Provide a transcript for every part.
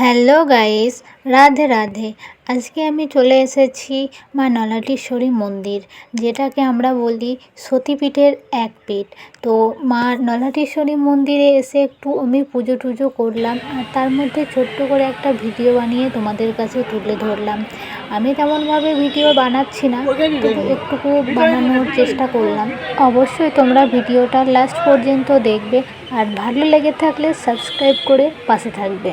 Hello guys, Radhe Radhe. আজকে আমি চলে এসেছি মা নলাটেশ্বরী মন্দির, যেটাকে আমরা বলি সতীপীঠের এক পীঠ। তো মা নলাটেশ্বরী মন্দিরে এসে একটু আমি পুজো টুজো করলাম, আর তার মধ্যে ছোট্ট করে একটা ভিডিও বানিয়ে তোমাদের কাছে তুলে ধরলাম। আমি তেমনভাবে ভিডিও বানাচ্ছি না একটুকু বানানোর চেষ্টা করলাম। অবশ্যই তোমরা ভিডিওটা লাস্ট পর্যন্ত দেখবে, আর ভালো লেগে থাকলে সাবস্ক্রাইব করে পাশে থাকবে।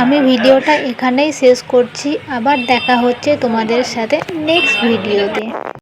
আমি ভিডিওটা এখানেই শেষ করছি। আবার দেখা হচ্ছে তোমাদের সাথে নেক্সট ভিডিওতে।